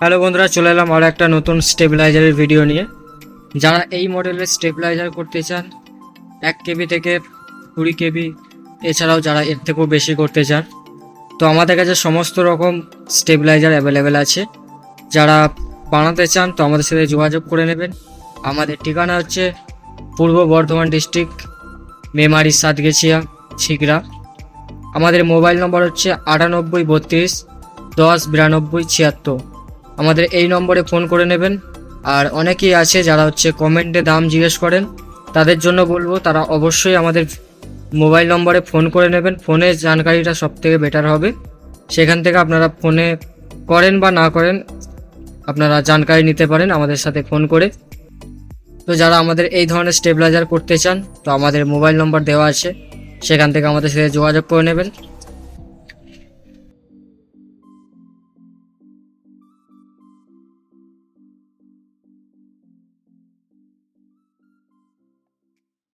Hello বন্ধুরা, চলে এলাম আরও একটা নতুন স্টেবিলাইজারের ভিডিও নিয়ে। যারা এই মডেলের স্টেবিলাইজার করতে চান, এক কেবি থেকে কুড়ি কেবি, এছাড়াও যারা এর থেকেও বেশি করতে চান, তো আমাদের কাছে সমস্ত রকম স্টেবিলাইজার অ্যাভেলেবেল আছে। যারা বানাতে চান, তো আমাদের সাথে যোগাযোগ করে নেবেন। আমাদের ঠিকানা হচ্ছে পূর্ব বর্ধমান ডিস্ট্রিক্ট মেমারি সাতগেছিয়া, ছিগড়া। আমাদের মোবাইল নম্বর হচ্ছে আটানব্বই বত্রিশ, দশ বিরানব্বই ছিয়াত্তর। আমাদের এই নম্বরে ফোন করে নেবেন। আর অনেকেই আছে যারা হচ্ছে কমেন্টে দাম জিজ্ঞেস করেন, তাদের জন্য বলব তারা অবশ্যই আমাদের মোবাইল নম্বরে ফোন করে নেবেন। ফোনে জানকারিটা সব থেকে বেটার হবে। সেখান থেকে আপনারা ফোনে করেন বা না করেন, আপনারা জানকারি নিতে পারেন আমাদের সাথে ফোন করে। তো যারা আমাদের এই ধরনের স্টেবিলাইজার করতে চান, তো আমাদের মোবাইল নম্বর দেওয়া আছে। সেখান থেকে আমাদের সাথে যোগাযোগ করে নেবেন।